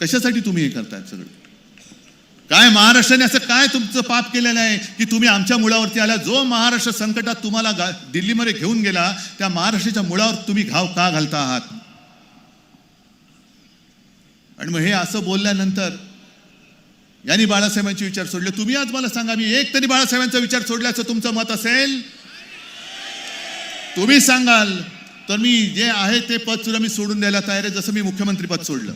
कशासाठी तुम्ही हे करतायत सगळं? काय महाराष्ट्राने असं काय तुमचं पाप केलेलं आहे की तुम्ही आमच्या मुळावरती आला? जो महाराष्ट्र संकटात तुम्हाला गा- दिल्लीमध्ये घेऊन गेला त्या महाराष्ट्राच्या मुळावर तुम्ही घाव का घालता आहात? आणि मग हे असं बोलल्यानंतर यांनी बाळासाहेबांचे विचार सोडले. तुम्ही आज मला सांगा मी एक तरी बाळासाहेबांचा विचार सोडल्याचं तुमचं मत असेल? तुम्ही सांगाल तर मी जे आहे ते पद सुद्धा मी सोडून द्यायला तयार आहे जसं मी मुख्यमंत्री पद सोडलं.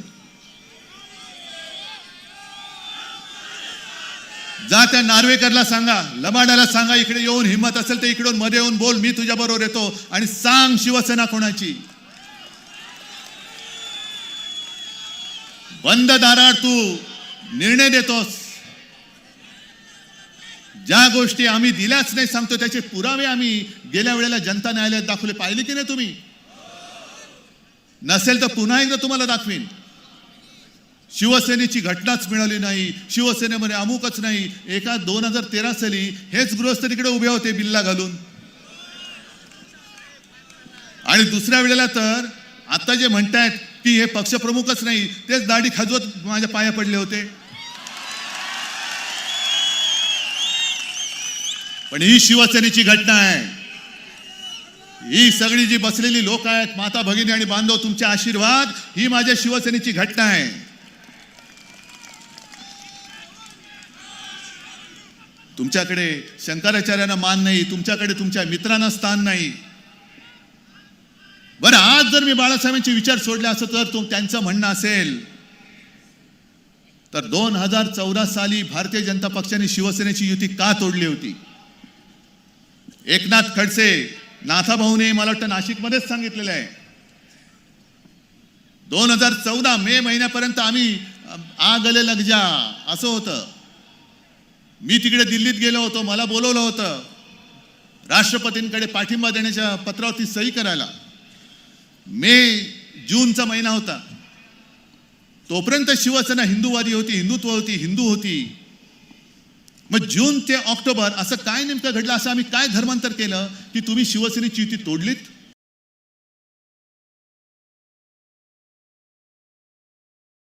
जा त्या नार्वेकरला सांगा लबाडाला सांगा इकडे येऊन हिंमत असेल तर इकडून मध्ये येऊन बोल मी तुझ्या बरोबर येतो आणि सांग शिवसेना कोणाची. बंद दारात तू निर्णय देतोस. ज्या गोष्टी आम्ही दिल्याच नाही सांगतो त्याचे पुरावे आम्ही गेल्या वेळेला जनता न्यायालयात दाखवले. पाहिले की नाही तुम्ही? नसेल तर पुन्हा एकदा तुम्हाला दाखवीन. शिवसेनेची घटनाच मिळाली नाही. शिवसेनेमध्ये अमुकच नाही. एका दोन हजार तेरा साली हेच गृहस्थ तिकडे उभे होते बिल्ला घालून. आणि दुसऱ्या वेळेला तर आता जे म्हणतायत की हे पक्षप्रमुखच नाही तेच दाढी खाजवत माझ्या पाया पडले होते. पण ही शिवसेनेची घटना आहे. ही सगळी जी बसलेली लोक आहेत माता भगिनी आणि बांधव तुमचे आशीर्वाद ही माझ्या शिवसेनेची घटना आहे. तुमच्याकडे शंकराचार्यांना मान नाही तुमच्याकडे तुमच्या मित्रांना स्थान नाही. बरं आज जर मी बाळासाहेबांचे विचार सोडले असं तर तो त्यांचं म्हणणं असेल. तर दोन हजार चौदा साली भारतीय जनता पक्षाने शिवसेनेची युती का तोडली होती? एकनाथ खडसे नाथाभाऊने मला वाटतं नाशिकमध्येच सांगितलेलं आहे. दोन हजार चौदा मे महिन्यापर्यंत आम्ही आ लग जा असं होतं. मी तिकडे दिल्लीत गेलो होतो मला बोलवलं होतं. राष्ट्रपतींकडे पाठिंबा देण्याच्या पत्रावरती सही करायला. मे जूनचा महिना होता. तोपर्यंत शिवसेना हिंदूवादी होती हिंदुत्व होती हिंदू होती. मग जून ते ऑक्टोबर असं काय नेमकं घडलं असं आम्ही काय धर्मांतर केलं की तुम्ही शिवसेनेची युती तोडलीत?